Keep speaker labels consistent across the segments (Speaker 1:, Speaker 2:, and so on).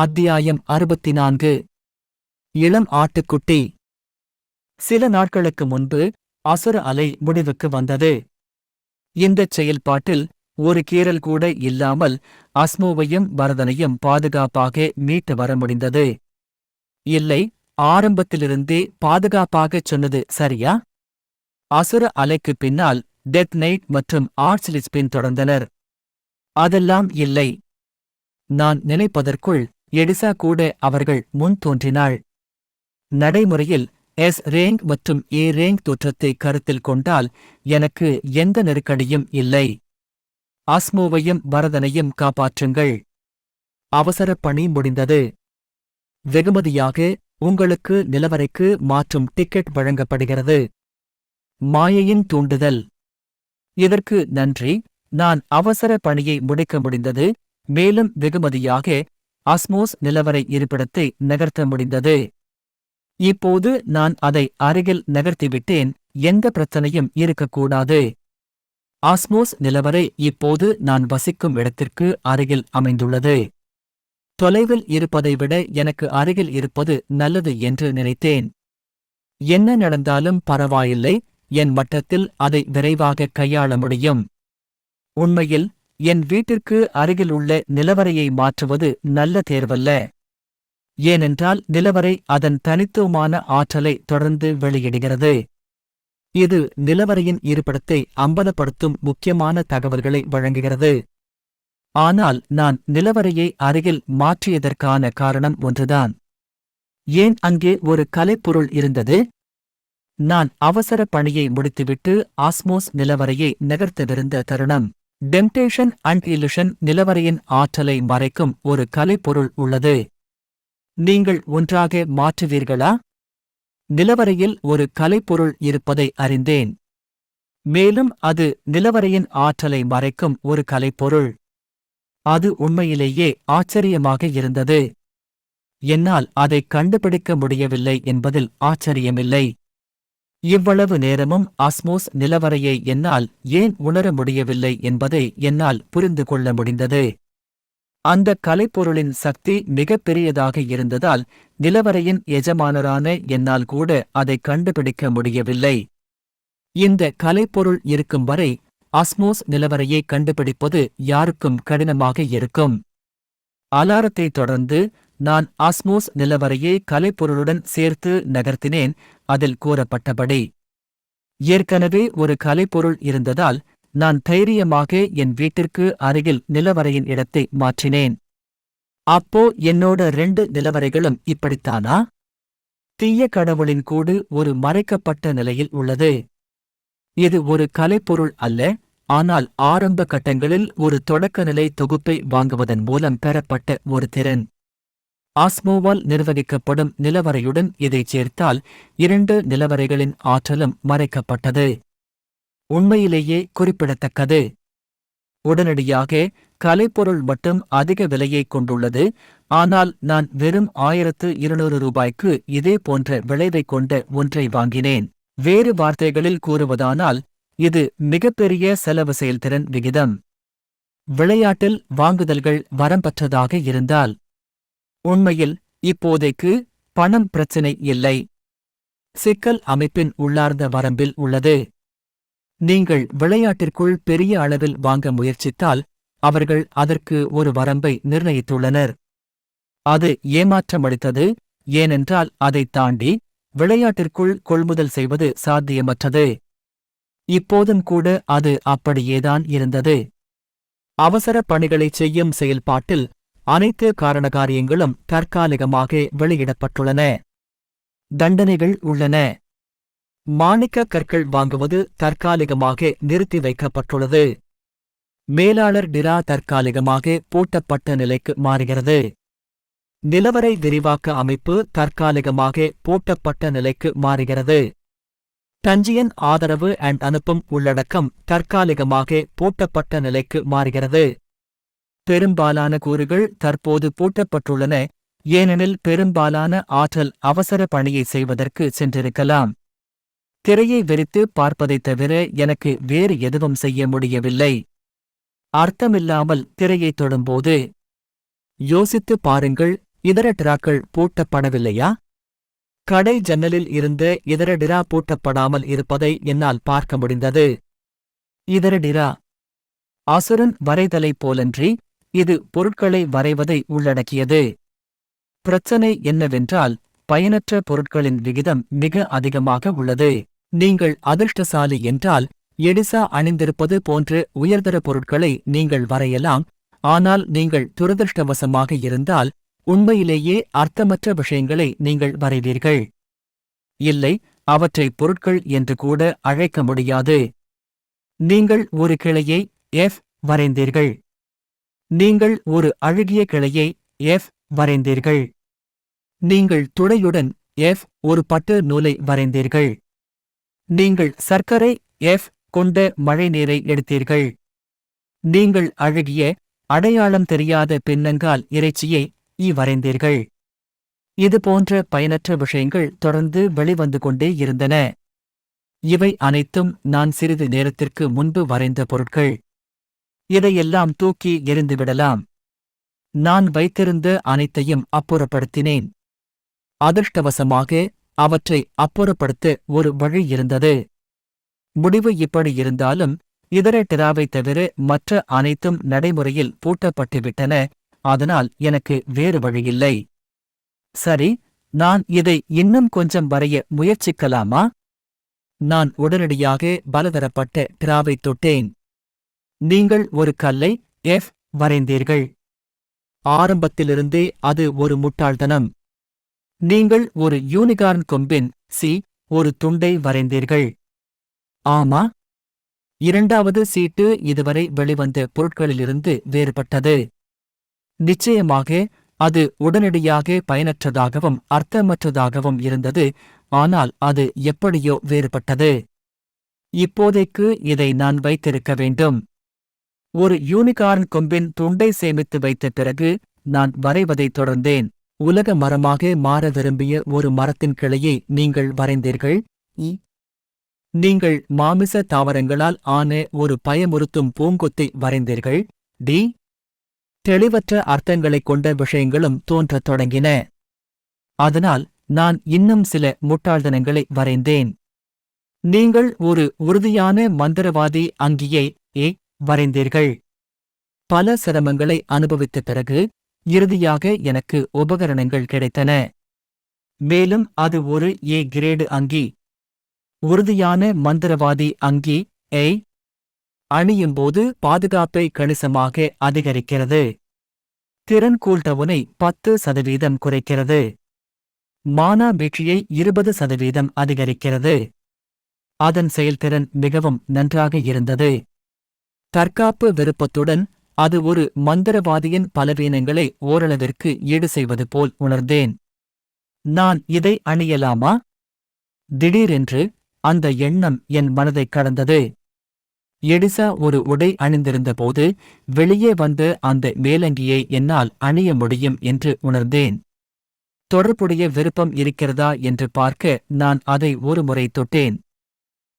Speaker 1: அத்தியாயம் அறுபத்தி நான்கு இளம் ஆட்டுக்குட்டி. சில நாட்களுக்கு முன்பு அசுர அலை முடிவுக்கு வந்தது. இந்தச் செயல்பாட்டில் ஒரு கீறல் கூட இல்லாமல் அஸ்மோவையும் பரதனையும் பாதுகாப்பாக மீட்டு வர முடிந்தது. இல்லை ஆரம்பத்திலிருந்தே பாதுகாப்பாகச் சொன்னது சரியா? அசுர அலைக்கு பின்னால் டெத் நைட் மற்றும் ஆர்ட்ஸ்லிஸ்பின் தொடர்ந்தனர். அதெல்லாம் இல்லை. நான் நினைப்பதற்குள் எடிசா கூட அவர்கள் முன் தோன்றினாள். நடைமுறையில் எஸ் ரேங்க் மற்றும் ஏ ரேங்க் தோற்றத்தை கருத்தில் கொண்டால் எனக்கு எந்த நெருக்கடியும் இல்லை. ஆஸ்மோவையும் பரதனையும் காப்பாற்றுங்கள். அவசர பணி முடிந்தது. வெகுமதியாக உங்களுக்கு நிலவரைக்கு மாற்றும் டிக்கெட் வழங்கப்படுகிறது. மாயையின் தூண்டுதல். இதற்கு நன்றி. நான் அவசர பணியை முடிக்க முடிந்தது. மேலும் வெகுமதியாக ஆஸ்மோஸ் நிலவரை இருப்பிடத்தை நகர்த்த முடிந்தது. இப்போது நான் அதை அருகில் நகர்த்திவிட்டேன் எந்த பிரச்சனையும் இருக்கக்கூடாது. ஆஸ்மோஸ் நிலவரை இப்போது நான் வசிக்கும் இடத்திற்கு அருகில் அமைந்துள்ளது. தொலைவில் இருப்பதை விட எனக்கு அருகில் இருப்பது நல்லது என்று நினைத்தேன். என்ன நடந்தாலும் பரவாயில்லை என் மட்டத்தில் அதை விரைவாக கையாள முடியும். உண்மையில் என் வீட்டிற்கு அருகில் உள்ள நிலவரையை மாற்றுவது நல்ல தேர்வல்ல. ஏனென்றால் நிலவரை அதன் தனித்துவமான ஆற்றலை தொடர்ந்து வெளியிடுகிறது. இது நிலவரையின் இருப்பிடத்தை அம்பலப்படுத்தும் முக்கியமான தகவல்களை வழங்குகிறது. ஆனால் நான் நிலவரையை அருகில் மாற்றியதற்கான காரணம் ஒன்றுதான். ஏன் அங்கே ஒரு கலைப்பொருள் இருந்தது? நான் அவசர பணியை முடித்துவிட்டு ஆஸ்மோஸ் நிலவரையை நகர்த்தவிருந்த தருணம். டெம்டேஷன் அண்ட் இலுஷன் நிலவரையின் ஆற்றலை மறைக்கும் ஒரு கலைப்பொருள் உள்ளது. நீங்கள் ஒன்றாக மாற்றுவீர்களா? நிலவரையில் ஒரு கலைப்பொருள் இருப்பதை அறிந்தேன். மேலும் அது நிலவரையின் ஆற்றலை மறைக்கும் ஒரு கலைப்பொருள். அது உண்மையிலேயே ஆச்சரியமாக இருந்தது. என்னால் அதை கண்டுபிடிக்க முடியவில்லை என்பதில் ஆச்சரியமில்லை. இவ்வளவு நேரமும் ஆஸ்மோஸ் நிலவரையை என்னால் ஏன் உணர முடியவில்லை என்பதை என்னால் புரிந்து கொள்ள முடிந்தது. அந்த கலைப்பொருளின் சக்தி மிகப்பெரியதாக இருந்ததால் நிலவரையின் எஜமானரான என்னால் கூட அதை கண்டுபிடிக்க முடியவில்லை. இந்த கலைப்பொருள் இருக்கும் வரை ஆஸ்மோஸ் நிலவரையை கண்டுபிடிப்பது யாருக்கும் கடினமாக இருக்கும். அலாரத்தை தொடர்ந்து நான் ஆஸ்மோஸ் நிலவரையை கலைப்பொருளுடன் சேர்த்து நகர்த்தினேன் அதில் கூறப்பட்டபடி. ஏற்கனவே ஒரு கலைப்பொருள் இருந்ததால் நான் தைரியமாக என் வீட்டிற்கு அருகில் நிலவரையின் இடத்தை மாற்றினேன். அப்போ என்னோட ரெண்டு நிலவரைகளும் இப்படித்தானா? தீய கடவுளின் கூடு ஒரு மறைக்கப்பட்ட நிலையில் உள்ளது. இது ஒரு கலைப்பொருள் அல்ல ஆனால் ஆரம்ப கட்டங்களில் ஒரு தொடக்கநிலை தொகுப்பை வாங்குவதன் மூலம் பெறப்பட்ட ஒரு திறன். ஆஸ்மோவால் நிர்வகிக்கப்படும் நிலவரையுடன் இதைச் சேர்த்தால் இரண்டு நிலவரைகளின் ஆற்றலும் மறைக்கப்பட்டது. உண்மையிலேயே குறிப்பிடத்தக்கது. உடனடியாக கலைப்பொருள் மட்டும் அதிக விலையை கொண்டுள்ளது ஆனால் நான் வெறும் ஆயிரத்து இருநூறு ரூபாய்க்கு இதே போன்ற விளைவைக் கொண்ட ஒன்றை வாங்கினேன். வேறு வார்த்தைகளில் கூறுவதானால் இது மிகப்பெரிய செலவு செயல்திறன் விகிதம். விளையாட்டில் வாங்குதல்கள் வரம்பற்றதாக இருந்தால் உண்மையில் இப்போதைக்கு பணம் பிரச்சினை இல்லை. சிக்கல் அமைப்பின் உள்ளார்ந்த வரம்பில் உள்ளது. நீங்கள் விளையாட்டிற்குள் பெரிய அளவில் வாங்க முயற்சித்தால் அவர்கள் அதற்கு ஒரு வரம்பை நிர்ணயித்துள்ளனர். அது ஏமாற்றமளித்தது ஏனென்றால் அதைத் தாண்டி விளையாட்டிற்குள் கொள்முதல் செய்வது சாத்தியமற்றது. இப்போதும் கூட அது அப்படியேதான் இருந்தது. அவசர பணிகளைச் செய்யும் செயல்பாட்டில் அனைத்து காரணகாரியங்களும் தற்காலிகமாக வெளியிடப்பட்டுள்ளன. தண்டனைகள் உள்ளன. மாணிக்க கற்கள் வாங்குவது தற்காலிகமாக நிறுத்தி வைக்கப்பட்டுள்ளது. மேலாளர் டிரா தற்காலிகமாக பூட்டப்பட்ட நிலைக்கு மாறுகிறது. நிலவரை விரிவாக்க அமைப்பு தற்காலிகமாக பூட்டப்பட்ட நிலைக்கு மாறுகிறது. டஞ்சியன் ஆதரவு அண்ட் அனுப்பும் உள்ளடக்கம் தற்காலிகமாக பூட்டப்பட்ட நிலைக்கு மாறுகிறது. பெரும்பாலான கூறுகள் தற்போது பூட்டப்பட்டுள்ளன ஏனெனில் பெரும்பாலான ஆற்றல் அவசர பணியை செய்வதற்கு சென்றிருக்கலாம். திரையை விரித்து பார்ப்பதைத் தவிர எனக்கு வேறு எதுவும் செய்ய முடியவில்லை. அர்த்தமில்லாமல் திரையைத் தொடும்போது யோசித்துப் பாருங்கள் இதர டிராக்கள் பூட்டப்படவில்லையா? கடை ஜன்னலில் இருந்த இதர டிரா பூட்டப்படாமல் இருப்பதை என்னால் பார்க்க முடிந்தது. இதர டிரா அசுரன் வரைதலை போலன்றி இது பொருட்களை வரைவதை உள்ளடக்கியது. பிரச்சனை என்னவென்றால் பயனற்ற பொருட்களின் விகிதம் மிக அதிகமாக உள்ளது. நீங்கள் அதிர்ஷ்டசாலி என்றால் எடிசா அணிந்திருப்பது போன்ற உயர்தர பொருட்களை நீங்கள் வரையலாம். ஆனால் நீங்கள் துரதிர்ஷ்டவசமாக இருந்தால் உண்மையிலேயே அர்த்தமற்ற விஷயங்களை நீங்கள் வரைவீர்கள். இல்லை அவற்றை பொருட்கள் என்று கூட அழைக்க முடியாது. நீங்கள் ஒரு கிளையை எஃப் வரைந்தீர்கள். நீங்கள் ஒரு அழுகிய கிளையை எஃப் வரைந்தீர்கள். நீங்கள் துளையுடன் எஃப் ஒரு பட்டு நூலை வரைந்தீர்கள். நீங்கள் சர்க்கரை எஃப் கொண்ட மழைநீரை எடுத்தீர்கள். நீங்கள் அழகிய அடையாளம் தெரியாத பின்னங்கால் இறைச்சியை இ வரைந்தீர்கள். இதுபோன்ற பயனற்ற விஷயங்கள் தொடர்ந்து வெளிவந்து கொண்டே இருந்தன. இவை அனைத்தும் நான் சிறிது நேரத்திற்கு முன்பு வரைந்த பொருட்கள். இதையெல்லாம் தூக்கி எறிந்துவிடலாம். நான் வைத்திருந்த அனைத்தையும் அப்புறப்படுத்தினேன். அதிர்ஷ்டவசமாக அவற்றை அப்புறப்படுத்த ஒரு வழி இருந்தது. முடிவு இப்படி இருந்தாலும் இதர டிராவை தவிர மற்ற அனைத்தும் நடைமுறையில் பூட்டப்பட்டுவிட்டன. அதனால் எனக்கு வேறு வழியில்லை. சரி நான் இதை இன்னும் கொஞ்சம் வரைய முயற்சிக்கலாமா? நான் உடனடியாக பலதரப்பட்ட டிராவை தொட்டேன். நீங்கள் ஒரு கல்லை எஃப் வரைந்தீர்கள். ஆரம்பத்திலிருந்தே அது ஒரு முட்டாள்தனம். நீங்கள் ஒரு யூனிகார்ன் கொம்பின் சி ஒரு துண்டை வரைந்தீர்கள். ஆமா. இரண்டாவது சீட்டு இதுவரை வெளிவந்த பொருட்களிலிருந்து வேறுபட்டது. நிச்சயமாக அது உடனடியாக பயனற்றதாகவும் அர்த்தமற்றதாகவும் இருந்தது ஆனால் அது எப்படியோ வேறுபட்டது. இப்போதைக்கு இதை நான் வைத்திருக்க வேண்டும். ஒரு யூனிகார்ன் கொம்பின் துண்டை சேமித்து வைத்த பிறகு நான் வரைவதைத் தொடர்ந்தேன். உலக மரமாக மாற விரும்பிய ஒரு மரத்தின் கிளையை நீங்கள் வரைந்தீர்கள்? இ. நீங்கள் மாமிச தாவரங்களால் ஆன ஒரு பயமுறுத்தும் பூங்கொத்தை வரைந்தீர்கள்? டி. தெளிவற்ற அர்த்தங்களைக் கொண்ட விஷயங்களும் தோன்றத் தொடங்கின. அதனால் நான் இன்னும் சில முட்டாள்தனங்களை வரைந்தேன். நீங்கள் ஒரு உறுதியான மந்திரவாதி அங்கியை ஏ. வரைந்தீர்கள். பல சிரமங்களை அனுபவித்த பிறகு இறுதியாக எனக்கு உபகரணங்கள் கிடைத்தன. மேலும் அது ஒரு ஏ கிரேடு அங்கி. உறுதியான மந்திரவாதி அங்கி ஏய் அணியும்போது பாதுகாப்பை கணிசமாக அதிகரிக்கிறது. திறன் கூல்டவுனை பத்து சதவீதம் குறைக்கிறது. மானா வீழ்ச்சியை இருபது சதவீதம் அதிகரிக்கிறது. அதன் செயல்திறன் மிகவும் நன்றாக இருந்தது. தற்காப்பு விருப்பத்துடன் அது ஒரு மந்திரவாதியின் பலவீனங்களை ஓரளவிற்கு ஈடு செய்வது போல் உணர்ந்தேன். நான் இதை அணியலாமா? திடீரென்று அந்த எண்ணம் என் மனதைக் கடந்தது. எடிசா ஒரு உடை அணிந்திருந்தபோது வெளியே வந்த அந்த மேலங்கியை என்னால் அணிய முடியும் என்று உணர்ந்தேன். தொடர்புடைய விருப்பம் இருக்கிறதா என்று பார்க்க நான் அதை ஒருமுறை தொட்டேன்.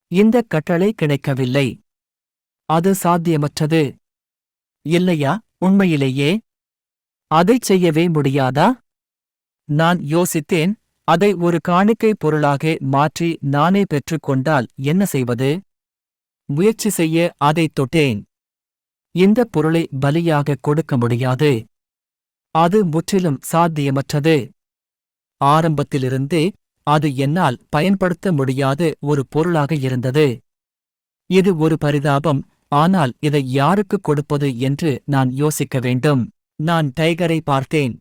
Speaker 1: இந்த கட்டளை கிடைக்கவில்லை. அது சாத்தியமற்றது. இல்லையா? உண்மையிலேயே? அதைச் செய்யவே முடியாதா? நான் யோசித்தேன் அதை ஒரு காணிக்கை பொருளாக மாற்றி நானே பெற்றுக்கொண்டால் என்ன செய்வது? முயற்சி செய்ய அதைத் தொட்டேன். இந்த பொருளை பலியாக கொடுக்க முடியாது. அது முற்றிலும் சாத்தியமற்றது. ஆரம்பத்திலிருந்தே அது என்னால் பயன்படுத்த முடியாத ஒரு பொருளாக இருந்தது. இது ஒரு பரிதாபம் ஆனால் இதை யாருக்கு கொடுப்பது என்று நான் யோசிக்க வேண்டும். நான் டைகரை பார்த்தேன்.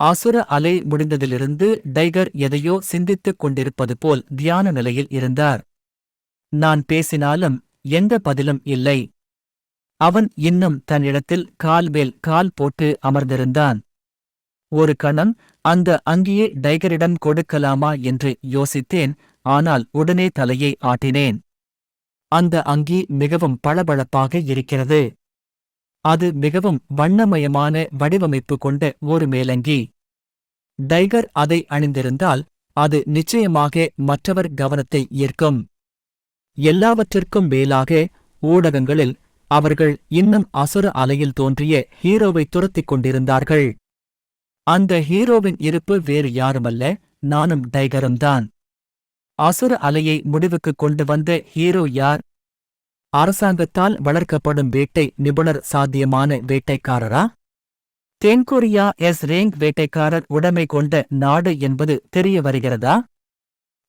Speaker 1: அசுர அலை முடிந்ததிலிருந்து டைகர் எதையோ சிந்தித்துக் கொண்டிருப்பது போல் தியான நிலையில் இருந்தார். நான் பேசினாலும் எந்த பதிலும் இல்லை. அவன் இன்னும் தன்னிடத்தில் கால் மேல் கால் போட்டு அமர்ந்திருந்தான். ஒரு கணம் அந்த அங்கியை டைகரிடம் கொடுக்கலாமா என்று யோசித்தேன் ஆனால் உடனே தலையை ஆட்டினேன். அந்த அங்கி மிகவும் பளபளப்பாக இருக்கிறது. அது மிகவும் வண்ணமயமான வடிவமைப்பு கொண்ட ஒரு மேலங்கி. டைகர் அதை அணிந்திருந்தால் அது நிச்சயமாக மற்றவர் கவனத்தை ஈர்க்கும். எல்லாவற்றிற்கும் மேலாக ஊடகங்களில் அவர்கள் இன்னும் அசுர அலையில் தோன்றிய ஹீரோவை துரத்திக் கொண்டிருந்தார்கள். அந்த ஹீரோவின் இருப்பு வேறு யாருமல்ல நானும் டைகரும் தான் அசுர அலையை முடிவுக்கு கொண்டு வந்த ஹீரோ யார்? அரசாங்கத்தால் வளர்க்கப்படும் வேட்டை நிபுணர் சாத்தியமான வேட்டைக்காரரா? தென்கொரியா எஸ் ரேங் வேட்டைக்காரர் உடைமை கொண்ட நாடு என்பது தெரிய வருகிறதா?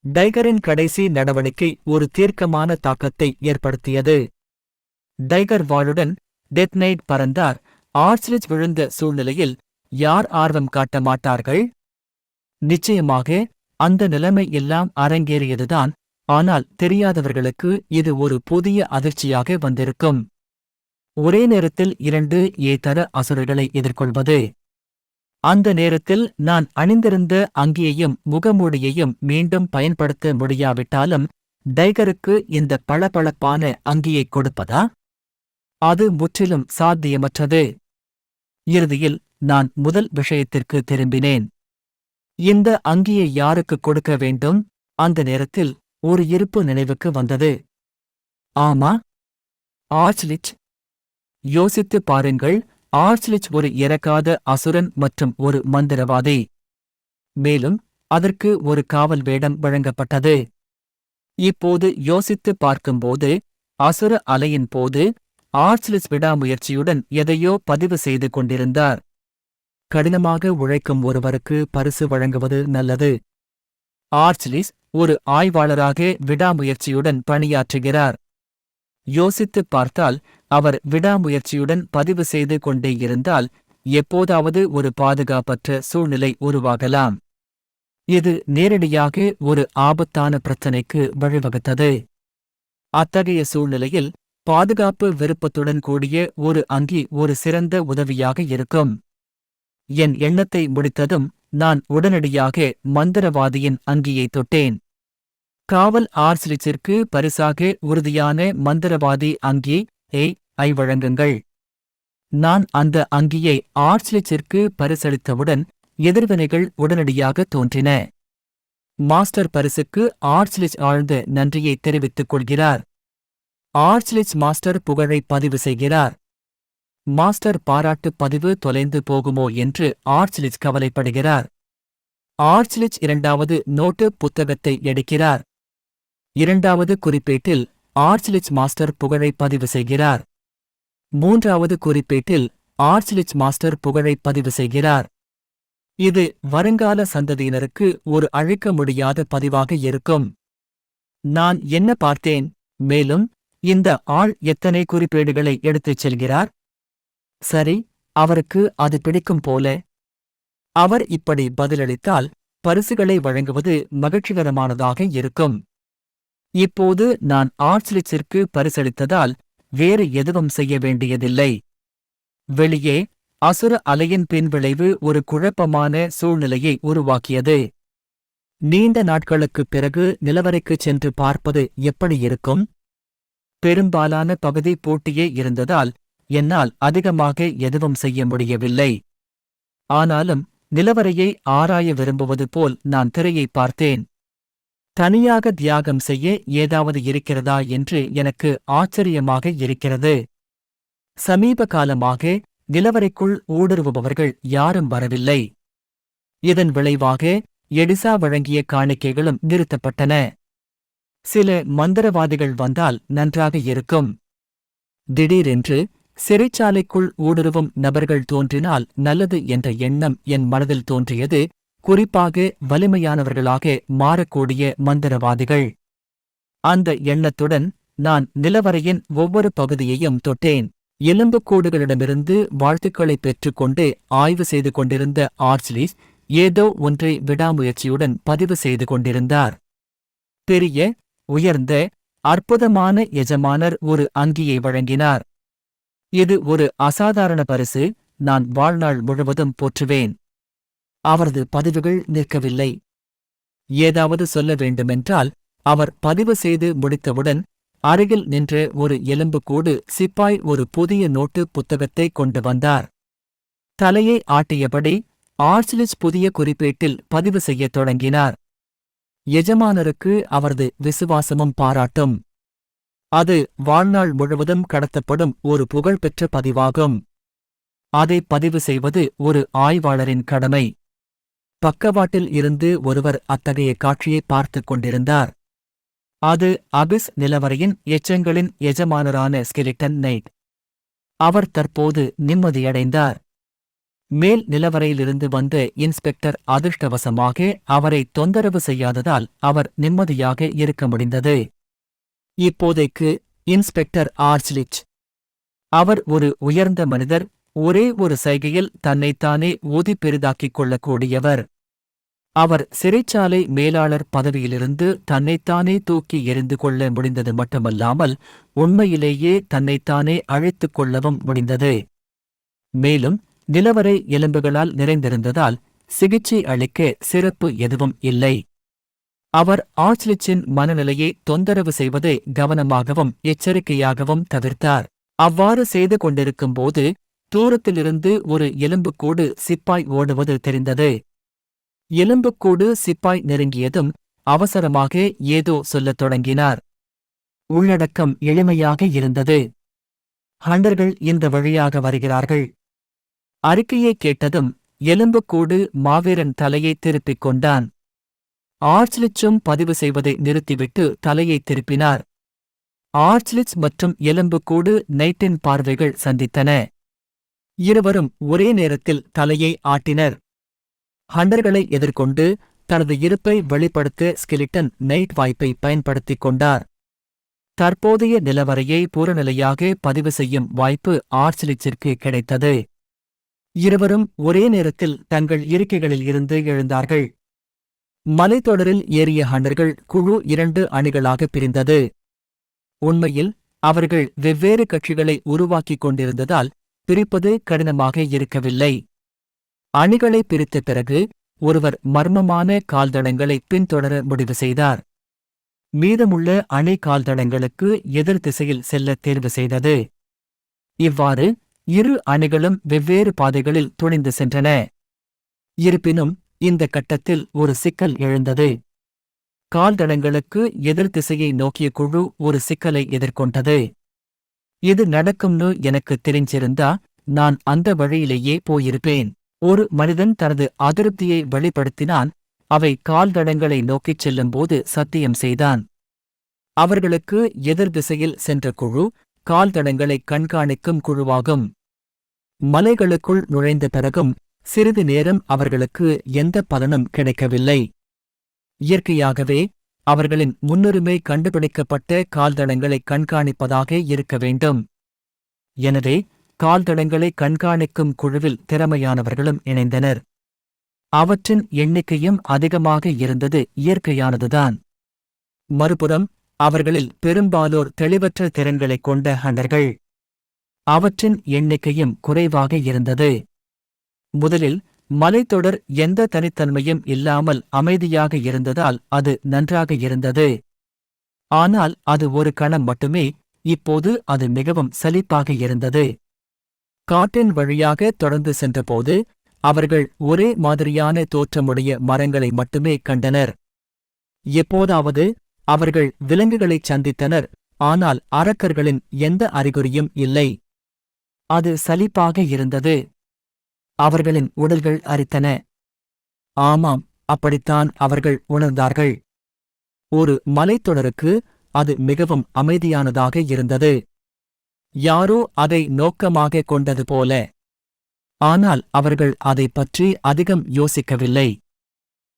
Speaker 1: டைகரின் கடைசி நடவடிக்கை ஒரு தீர்க்கமான தாக்கத்தை ஏற்படுத்தியது. டைகர் வாளுடன் டெத் நைட் பறந்தார். ஆர்ச்ரிச் விழுந்த சூழ்நிலையில் யார் ஆர்வம் காட்ட மாட்டார்கள்? நிச்சயமாக அந்த நிலைமை எல்லாம் அரங்கேறியதுதான். ஆனால் தெரியாதவர்களுக்கு இது ஒரு புதிய அதிர்ச்சியாக வந்திருக்கும். ஒரே நேரத்தில் இரண்டு ஏதர அசுரர்களை எதிர்கொள்வது. அந்த நேரத்தில் நான் அணிந்திருந்த அங்கியையும் முகமூடியையும் மீண்டும் பயன்படுத்த முடியாவிட்டாலும் டைகருக்கு இந்த பளபளப்பான அங்கியை கொடுப்பதா? அது முற்றிலும் சாத்தியமற்றது. இறுதியில் நான் முதல் விஷயத்திற்கு திரும்பினேன். இந்த அங்கியை யாருக்கு கொடுக்க வேண்டும்? அந்த நேரத்தில் ஒரு இருப்பு நினைவுக்கு வந்தது. ஆமா. ஆர்ச்லிச் யோசித்து பாருங்கள். ஆர்ச்லிச் ஒரு இறக்காத அசுரன் மற்றும் ஒரு மந்திரவாதி. மேலும் அதற்கு ஒரு காவல் வேடம் வழங்கப்பட்டது. இப்போது யோசித்து பார்க்கும்போது அசுர அலையின் போது ஆர்ச்லிஸ் விடாமுயற்சியுடன் எதையோ பதிவு செய்து கொண்டிருந்தார். கடினமாக உழைக்கும் ஒருவருக்கு பரிசு வழங்குவது நல்லது. ஆர்ச்லிஸ் ஒரு ஆய்வாளராக விடாமுயற்சியுடன் பணியாற்றுகிறார். யோசித்துப் பார்த்தால் அவர் விடாமுயற்சியுடன் பதிவு செய்து கொண்டே இருந்தால் எப்போதாவது ஒரு பாதுகாப்பற்ற சூழ்நிலை உருவாகலாம். இது நேரடியாக ஒரு ஆபத்தான பிரச்சினைக்கு வழிவகுத்தது. அத்தகைய சூழ்நிலையில் பாதுகாப்பு விருப்பத்துடன் கூடிய ஒரு அங்கி ஒரு சிறந்த உதவியாக இருக்கும். என் எண்ணத்தை முடித்ததும் நான் உடனடியாக மந்திரவாதியின் அங்கியை தொட்டேன். காவல் ஆர்சிரிச்சிற்கு பரிசாக உறுதியான மந்திரவாதி அங்கி ஏய் ஐ வழங்குங்கள். நான் அந்த அங்கியை ஆர்ச்லிச்சிற்கு பரிசளித்தவுடன் எதிர்வினைகள் உடனடியாக தோன்றின. மாஸ்டர் பரிசுக்கு ஆர்ச்லிச் ஆழ்ந்த நன்றியை தெரிவித்துக் கொள்கிறார். ஆர்ச்லிச் மாஸ்டர் புகழை பதிவு செய்கிறார். மாஸ்டர் பாராட்டு பதிவு தொலைந்து போகுமோ என்று ஆர்ச்லிச் கவலைப்படுகிறார். ஆர்ச்லிச் இரண்டாவது நோட்டு புத்தகத்தை எடுக்கிறார். இரண்டாவது குறிப்பேட்டில் ஆர்ச்லிச் மாஸ்டர் புகழை பதிவு செய்கிறார். மூன்றாவது குறிப்பேட்டில் ஆர்ச்லிச் மாஸ்டர் புகழை பதிவு செய்கிறார். இது வருங்கால சந்ததியினருக்கு ஒரு அழிக்க முடியாத பதிவாக இருக்கும். நான் என்ன பார்த்தேன்? மேலும் இந்த ஆள் எத்தனை குறிப்பேடுகளை எடுத்துச் செல்கிறார்? சரி அவருக்கு அது பிடிக்கும் போல. அவர் இப்படி பதிலளித்தால் பரிசுகளை வழங்குவது மகிழ்ச்சிகரமானதாக இருக்கும். இப்போது நான் ஆர்ச்லிச்சிற்கு பரிசளித்ததால் வேறு எதுவும் செய்ய வேண்டியதில்லை. வெளியே அசுர அலையின் பின்விளைவு ஒரு குழப்பமான சூழ்நிலையை உருவாக்கியது. நீண்ட நாட்களுக்குப் பிறகு நிலவரைக்குச் சென்று பார்ப்பது எப்படி இருக்கும்? பெரும்பாலான பகுதி போட்டியே இருந்ததால் என்னால் அதிகமாக எதுவும் செய்ய முடியவில்லை. ஆனாலும் நிலவரையை ஆராய விரும்புவது போல் நான் திரையை பார்த்தேன். தனியாக தியாகம் செய்ய ஏதாவது இருக்கிறதா என்று எனக்கு ஆச்சரியமாக இருக்கிறது. சமீப காலமாக நிலவரைக்குள் ஊடுருவுபவர்கள் யாரும் வரவில்லை. இதன் விளைவாக எடிசா வழங்கிய காணிக்கைகளும் நிறுத்தப்பட்டன. சில மந்திரவாதிகள் வந்தால் நன்றாக இருக்கும். திடீரென்று சிறைச்சாலைக்குள் ஊடுருவும் நபர்கள் தோன்றினால் நல்லது என்ற எண்ணம் என் மனதில் தோன்றியது குறிப்பாக வலிமையானவர்களாக மாறக்கூடிய மந்திரவாதிகள். அந்த எண்ணத்துடன் நான் நிலவரையின் ஒவ்வொரு பகுதியையும் தொட்டேன். எலும்புக்கூடுகளிடமிருந்து வாழ்த்துக்களைப் பெற்றுக்கொண்டு ஆய்வு செய்து கொண்டிருந்த ஆர்ச்லிஸ் ஏதோ ஒன்றை விடாமுயற்சியுடன் பதிவு செய்து கொண்டிருந்தார். பெரிய உயர்ந்த அற்புதமான எஜமானர் ஒரு அங்கியை வழங்கினார். இது ஒரு அசாதாரண பரிசு. நான் வாழ்நாள் முழுவதும் போற்றுவேன். அவரது பதிவுகள் நிற்கவில்லை. ஏதாவது சொல்ல வேண்டுமென்றால் அவர் பதிவு செய்து முடித்தவுடன் அருகில் நின்ற ஒரு எலும்புக்கூடு சிப்பாய் ஒரு புதிய நோட்டு புத்தகத்தை கொண்டு வந்தார். தலையை ஆட்டியபடி ஆர்ச்லிச் புதிய குறிப்பேட்டில் பதிவு செய்யத் தொடங்கினார். எஜமானருக்கு அவரது விசுவாசமும் பாராட்டும். அது வாழ்நாள் முழுவதும் கடத்தப்படும் ஒரு புகழ்பெற்ற பதிவாகும். அதை பதிவு செய்வது ஒரு ஆய்வாளரின் கடமை. பக்கவாட்டில் இருந்து ஒருவர் அத்தகைய காட்சியை பார்த்துக் கொண்டிருந்தார். அது அபிஸ் நிலவரையின் எச்சங்களின் எஜமானரான ஸ்கெலிட்டன் நைட். அவர் தற்போது நிம்மதியடைந்தார். மேல் நிலவரையிலிருந்து வந்த இன்ஸ்பெக்டர் அதிர்ஷ்டவசமாக அவரை தொந்தரவு செய்யாததால் அவர் நிம்மதியாக இருக்க முடிந்தது. இப்போதைக்கு இன்ஸ்பெக்டர் ஆர்ச்லிச். அவர் ஒரு உயர்ந்த மனிதர் ஒரே ஒரு சைகையில் தன்னைத்தானே ஊதி பெரிதாக்கிக் கொள்ளக்கூடியவர். அவர் சிறைச்சாலை மேலாளர் பதவியிலிருந்து தன்னைத்தானே தூக்கி எறிந்து கொள்ள முடிந்தது மட்டுமல்லாமல் உண்மையிலேயே தன்னைத்தானே அழைத்துக் கொள்ளவும் முடிந்தது. மேலும் நிலவரை எலும்புகளால் நிறைந்திருந்ததால் சிகிச்சை அளிக்க சிறப்பு எதுவும் இல்லை. அவர் ஆர்ச்லிச்சின் மனநிலையை தொந்தரவு செய்வதை கவனமாகவும் எச்சரிக்கையாகவும் தவிர்த்தார். அவ்வாறு செய்து கொண்டிருக்கும்போது தூரத்திலிருந்து ஒரு எலும்புக்கூடு சிப்பாய் ஓடுவது தெரிந்தது. எலும்புக்கூடு சிப்பாய் நெருங்கியதும் அவசரமாக ஏதோ சொல்லத் தொடங்கினார். உள்ளடக்கம் எளிமையாக இருந்தது. ஹண்டர்கள் இந்த வழியாக வருகிறார்கள். அறிக்கையை கேட்டதும் எலும்புக்கூடு மாவீரன் தலையை திருப்பிக் கொண்டான். ஆர்ச்லிச்சும் பதிவு செய்வதை நிறுத்திவிட்டு தலையை திருப்பினார். ஆர்ச்லிச் மற்றும் எலும்புக்கூடு நைட்டின் பார்வைகள் சந்தித்தன. இருவரும் ஒரே நேரத்தில் தலையை ஆட்டினர். ஹண்டர்களை எதிர்கொண்டு தனது இருப்பை வெளிப்படுத்த ஸ்கெலிட்டன் நைட் வாய்ப்பை பயன்படுத்திக் கொண்டார். தற்போதைய நிலவரையை பூரநிலையாக பதிவு செய்யும் வாய்ப்பு ஆர்ச்லிச்சிற்கு கிடைத்தது. இருவரும் ஒரே நேரத்தில் தங்கள் இருக்கைகளில் இருந்து எழுந்தார்கள். மலைத்தொடரில் ஏறிய ஹண்டர்கள் குழு இரண்டு அணிகளாக பிரிந்தது. உண்மையில் அவர்கள் வெவ்வேறு கட்சிகளை உருவாக்கிக் கொண்டிருந்ததால் பிரிப்பது கடினமாக இருக்கவில்லை. அணிகளை பிரித்த பிறகு ஒருவர் மர்மமான கால்தடங்களை பின்தொடர முடிவு செய்தார். மீதமுள்ள அணை கால்தடங்களுக்கு எதிர் திசையில் செல்ல தேர்வு செய்தது. இவ்வாறு இரு அணிகளும் வெவ்வேறு பாதைகளில் துணிந்து சென்றன. இருப்பினும் இந்த கட்டத்தில் ஒரு சிக்கல் எழுந்தது. கால்தடங்களுக்கு எதிர் திசையை நோக்கிய குழு ஒரு சிக்கலை எதிர்கொண்டது. இது நடக்கும்னு எனக்கு தெரிஞ்சிருந்தா நான் அந்த வழியிலேயே போயிருப்பேன். ஒரு மனிதன் தனது அதிருப்தியை வெளிப்படுத்தினான் அவை கால்தடங்களை நோக்கிச் செல்லும்போது சத்தியம் செய்தான். அவர்களுக்கு எதிர் திசையில் சென்ற குழு கால்தடங்களை கண்காணிக்கும் குழுவாகும். மலைகளுக்குள் நுழைந்த பிறகும் சிறிது நேரம் அவர்களுக்கு எந்த பலனும் கிடைக்கவில்லை. இயற்கையாகவே அவர்களின் முன்னுரிமை கண்டுபிடிக்கப்பட்ட கால்தடங்களை கண்காணிப்பதாக இருக்க வேண்டும். எனவே கால்தடங்களை கண்காணிக்கும் குழுவில் திறமையானவர்களும் இணைந்தனர். அவற்றின் எண்ணிக்கையும் அதிகமாக இருந்தது இயற்கையானதுதான். மறுபுறம் அவர்களில் பெரும்பாலோர் தெளிவற்ற திறன்களைக் கொண்ட ஹண்டர்கள். அவற்றின் எண்ணிக்கையும் குறைவாக இருந்தது. முதலில் மலைத்தொடர் எந்த தனித்தன்மையும் இல்லாமல் அமைதியாக இருந்ததால் அது நன்றாக இருந்தது. ஆனால் அது ஒரு கணம் மட்டுமே இப்போது அது மிகவும் சலிப்பாக இருந்தது. காட்டின் வழியாக தொடர்ந்து சென்றபோது அவர்கள் ஒரே மாதிரியான தோற்றமுடைய மரங்களை மட்டுமே கண்டனர். எப்போதாவது அவர்கள் விலங்குகளைச் சந்தித்தனர் ஆனால் அரக்கர்களின் எந்த அறிகுறியும் இல்லை. அது சலிப்பாக இருந்தது. அவர்களின் உடல்கள் அரித்தன. ஆமாம் அப்படித்தான் அவர்கள் உணர்ந்தார்கள். ஒரு மலைத்தொடருக்கு அது மிகவும் அமைதியானதாக இருந்தது. யாரோ அதை நோக்கமாக கொண்டது போல. ஆனால் அவர்கள் அதைப் பற்றி அதிகம் யோசிக்கவில்லை.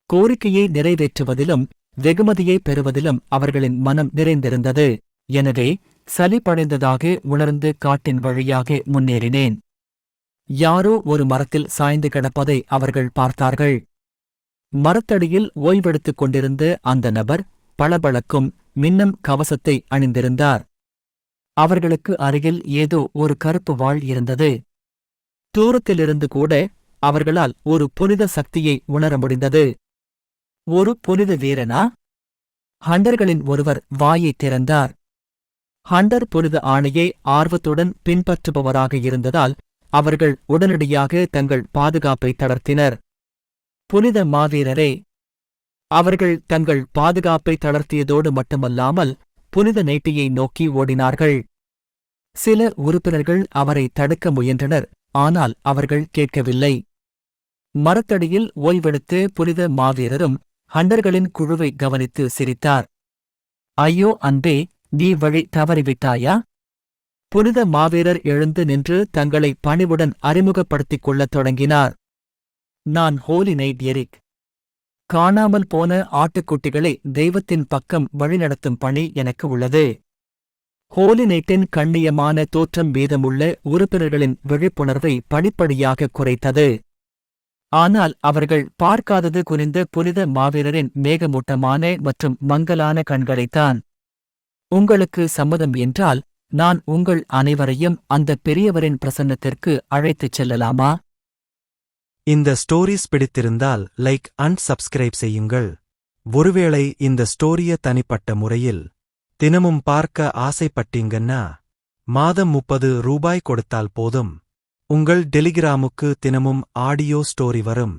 Speaker 1: கோரிக்கையை நிறைவேற்றுவதிலும் வெகுமதியை பெறுவதிலும் அவர்களின் மனம் நிறைந்திருந்தது. எனவே சலிப்படைந்ததாக உணர்ந்து காட்டின் வழியாக முன்னேறினேன். யாரோ ஒரு மரத்தில் சாய்ந்து கிடப்பதை அவர்கள் பார்த்தார்கள். மரத்தடியில் ஓய்வெடுத்துக் கொண்டிருந்த அந்த நபர் பளபளக்கும் மின்னம் கவசத்தை அணிந்திருந்தார். அவர்களுக்கு அருகில் ஏதோ ஒரு கருப்பு வாழ் இருந்தது. தூரத்திலிருந்து கூட அவர்களால் ஒரு புனித சக்தியை உணர முடிந்தது. ஒரு புனித வீரனா? ஹண்டர்களின் ஒருவர் வாயை திறந்தார். ஹண்டர் புனித ஆணையை ஆர்வத்துடன் பின்பற்றுபவராக இருந்ததால் அவர்கள் உடனடியாக தங்கள் பாதுகாப்பை தளர்த்தினர். புனித மாவீரரே அவர்கள் தங்கள் பாதுகாப்பை தளர்த்தியதோடு மட்டுமல்லாமல் புனித நேட்டியை நோக்கி ஓடினார்கள். சில உறுப்பினர்கள் அவரை தடுக்க முயன்றனர் ஆனால் அவர்கள் கேட்கவில்லை. மரத்தடியில் ஓய்வெடுத்து புனித மாவீரரும் ஹண்டர்களின் குழுவை கவனித்து சிரித்தார். ஐயோ அன்பே நீ வழி தவறிவிட்டாயா? புனித மாவீரர் எழுந்து நின்று தங்களை பணிவுடன் அறிமுகப்படுத்திக் கொள்ளத் தொடங்கினார். நான் ஹோலி நைட் எரிக். காணாமல் போன ஆட்டுக்குட்டிகளை தெய்வத்தின் பக்கம் வழிநடத்தும் பணி எனக்கு உள்ளது. ஹோலி நைட்டின் கண்ணியமான தோற்றம் மீதமுள்ள உறுப்பினர்களின் விழிப்புணர்வை படிப்படியாக குறைத்தது. ஆனால் அவர்கள் பார்க்காதது குறிந்த புனித மாவீரரின் மேகமூட்டமான மற்றும் மங்கலான கண்களைத்தான். உங்களுக்கு சம்மதம் என்றால் நான் உங்கள் அனைவரையும் அந்த பெரியவரின் பிரசன்னத்திற்கு அழைத்துச் செல்லலாமா?
Speaker 2: இந்த ஸ்டோரிஸ் பிடித்திருந்தால் லைக் அண்ட் சப்ஸ்கிரைப் செய்யுங்கள். ஒருவேளை இந்த ஸ்டோரிய தனிப்பட்ட முறையில் தினமும் பார்க்க ஆசைப்பட்டீங்கன்னா மாதம் முப்பது ரூபாய் கொடுத்தால் போதும். உங்கள் டெலிகிராமுக்கு தினமும் ஆடியோ ஸ்டோரி வரும்.